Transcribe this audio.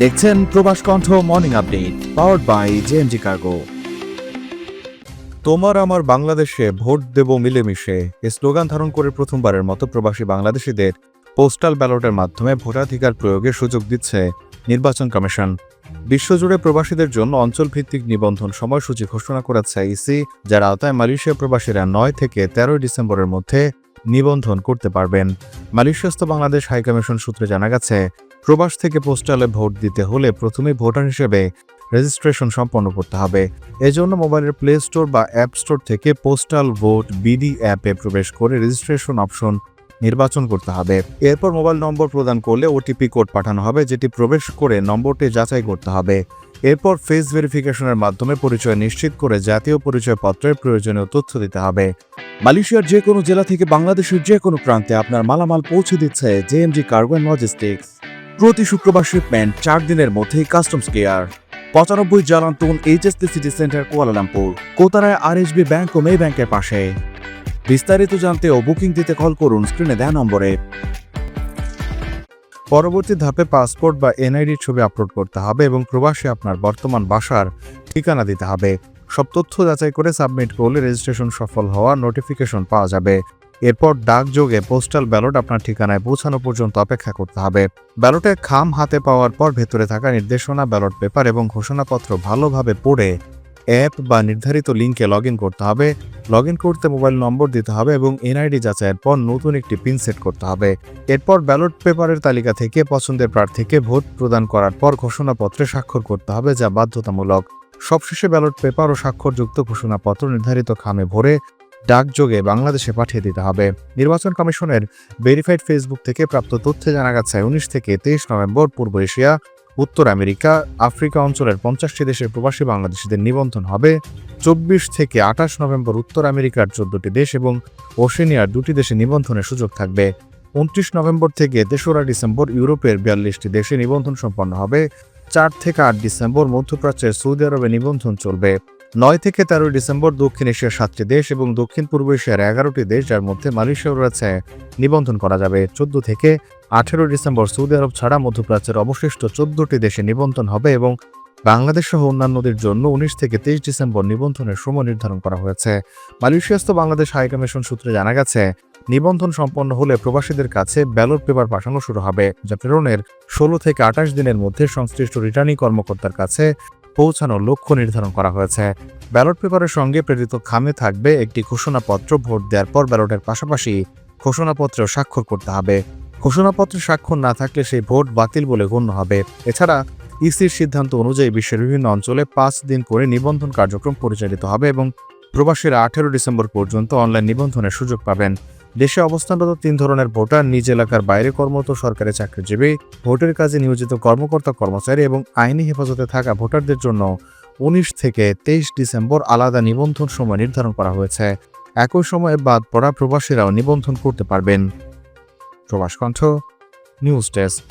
দেখছেন Probash Kontho morning update powered by JMG cargo তোমার আমার বাংলাদেশে ভোট দেব মিলেমিশে স্লোগান ধারণ করে প্রথমবারের মতো প্রবাসী বাংলাদেশিদের পোস্টাল ব্যালটের মাধ্যমে ভোটাধিকার প্রয়োগের সুযোগ দিচ্ছে নির্বাচন কমিশন। বিশ্বজুড়ে প্রবাসীদের জন্য অঞ্চলভিত্তিক নিবন্ধন সময়সূচি ঘোষণা করেছে ইসি যার আওতায় মালয়েশিয়া প্রবাসীরা নয় থেকে তেরোই ডিসেম্বরের মধ্যে নিবন্ধন করতে পারবেন। মালয়েশিয়াস্থ বাংলাদেশ হাইকমিশন সূত্রে জানা গেছে প্রবাস থেকে পোস্টালে ভোট দিতে হলে প্রথমে ভোটার হিসেবে রেজিস্ট্রেশন সম্পন্ন করতে হবে। এজন্য মোবাইলের প্লে স্টোর বা অ্যাপ স্টোর থেকে পোস্টাল ভোট বিডি অ্যাপে প্রবেশ করে রেজিস্ট্রেশন অপশন নির্বাচন করতে হবে। এরপর মোবাইল নম্বর প্রদান করলে ওটিপি কোড পাঠানো হবে, যেটি প্রবেশ করে নম্বরটি যাচাই করতে হবে। এরপর ফেস ভেরিফিকেশনের মাধ্যমে পরিচয় নিশ্চিত করে জাতীয় পরিচয়পত্রের প্রয়োজনীয় তথ্য দিতে হবে। মালয়েশিয়ার যে কোনো জেলা থেকে বাংলাদেশের যে কোনো প্রান্তে আপনার মালামাল পৌঁছে দিচ্ছে জেএমজি কার্গো অ্যান্ড লজিস্টিক্স প্রতি শুক্রবার শিপমেন্ট চার দিনের মধ্যেই কাস্টমস কেয়ার পঁচানব্বই Jalan Tun HST city centre Kuala Lumpur, কোতারায় RSB bank ও মে ব্যাংকের পাশে। বিস্তারিত জানতে ও বুকিং দিতে কল করুন স্ক্রিনে দেওয়া নম্বরে। পরবর্তী ধাপে পাসপোর্ট বা এনআইডি ছবি আপলোড করতে হবে এবং প্রবাসে আপনার বর্তমান বাসার ঠিকানা দিতে হবে। সব তথ্য যাচাই করে সাবমিট করলে রেজিস্ট্রেশন সফল হওয়ার নোটিফিকেশন পাওয়া যাবে। এরপর ডাকযোগে পোস্টাল ব্যালট আপনার ঠিকানায় পৌঁছানো পর্যন্ত অপেক্ষা করতে হবে। ব্যালটে খাম হাতে পাওয়ার পর ভেতরে থাকা নির্দেশনা ব্যালট পেপার এবং ঘোষণাপত্র ভালোভাবে পড়ে অ্যাপ বা নির্ধারিত লিঙ্কে লগ করতে হবে। লগ করতে মোবাইল নম্বর দিতে হবে এবং এনআইডি যাচাইয়ের পর নতুন একটি পিন সেট করতে হবে। এরপর ব্যালট পেপারের তালিকা থেকে পছন্দের প্রার্থীকে ভোট প্রদান করার পর ঘোষণাপত্রে স্বাক্ষর করতে হবে যা বাধ্যতামূলক। সবশেষে ব্যালট পেপার ও স্বাক্ষরযুক্ত ঘোষণাপত্র নির্ধারিত খামে ভরে ডাকযোগে বাংলাদেশে পাঠিয়ে দিতে হবে। নির্বাচন কমিশনের ভেরিফাইড ফেসবুক থেকে প্রাপ্ত তথ্যে জানা গেছে, উনিশ থেকে তেইশ নভেম্বর পূর্ব এশিয়া, উত্তর আমেরিকা, আফ্রিকা অঞ্চলের পঞ্চাশটি দেশের প্রবাসী বাংলাদেশিদের নিবন্ধন হবে। চব্বিশ থেকে আঠাশ নভেম্বর উত্তর আমেরিকার চোদ্দটি দেশ এবং ওশেনিয়ার দুটি দেশে নিবন্ধনের সুযোগ থাকবে। উনত্রিশ নভেম্বর থেকে তেসরা ডিসেম্বর ইউরোপের বিয়াল্লিশটি দেশে নিবন্ধন সম্পন্ন হবে। চার থেকে আট ডিসেম্বর মধ্যপ্রাচ্যের সৌদি আরবে নিবন্ধন চলবে। নয় থেকে তেরোই ডিসেম্বর দক্ষিণ এশিয়ার সাতটি দেশ এবং দক্ষিণ পূর্ব এশিয়ার এগারোটি দেশ, যার মধ্যে মালয়েশিয়াও রয়েছে, নিবন্ধন করা যাবে। চোদ্দ থেকে আঠেরো ডিসেম্বর সৌদি আরব ছাড়া মধ্যপ্রাচ্যের অবশিষ্ট চোদ্দটি দেশে নিবন্ধন হবে এবং বাংলাদেশ সহ অন্যান্যদের জন্য উনিশ থেকে তেইশ ডিসেম্বর নিবন্ধনের সময় নির্ধারণ করা হয়েছে। মালয়েশিয়াস্থ বাংলাদেশ হাইকমিশন সূত্রে জানা গেছে, নিবন্ধন সম্পন্ন হলে প্রবাসীদের কাছে ব্যালট পেপার পাঠানো শুরু হবে, যা প্রেরণের ষোলো থেকে আঠাশ দিনের মধ্যে সংশ্লিষ্ট রিটার্নিং কর্মকর্তার কাছে পৌঁছানোর লক্ষ্য নির্ধারণ করা হয়েছে। ব্যালট পেপারের সঙ্গে প্রেরিত খামে থাকবে একটি ঘোষণাপত্র ভোট দেওয়ার পর ব্যালটের পাশাপাশি ঘোষণাপত্রেও স্বাক্ষর করতে হবে। ঘোষণাপত্রে স্বাক্ষর না থাকলে সেই ভোট বাতিল বলে গণ্য হবে। এছাড়া ইসির সিদ্ধান্ত অনুযায়ী বিশ্বের বিভিন্ন অঞ্চলে পাঁচ দিন করে নিবন্ধন কার্যক্রম পরিচালিত হবে এবং প্রবাসীরা আঠেরো ডিসেম্বর পর্যন্ত অনলাইন নিবন্ধনের সুযোগ পাবেন। দেশে অবস্থানরত তিন ধরনের ভোটার, নিজ এলাকার বাইরে কর্মরত সরকারি চাকরিজীবী, ভোটের কাজে নিয়োজিত কর্মকর্তা, কর্মচারী এবং আইনি হেফাজতে থাকা ভোটারদের জন্য উনিশ থেকে তেইশ ডিসেম্বর আলাদা নিবন্ধন সময় নির্ধারণ করা হয়েছে। একই সময়ে বাদ পড়া প্রবাসীরাও নিবন্ধন করতে পারবেন। প্রবাস কণ্ঠ, নিউজ ডেস্ক।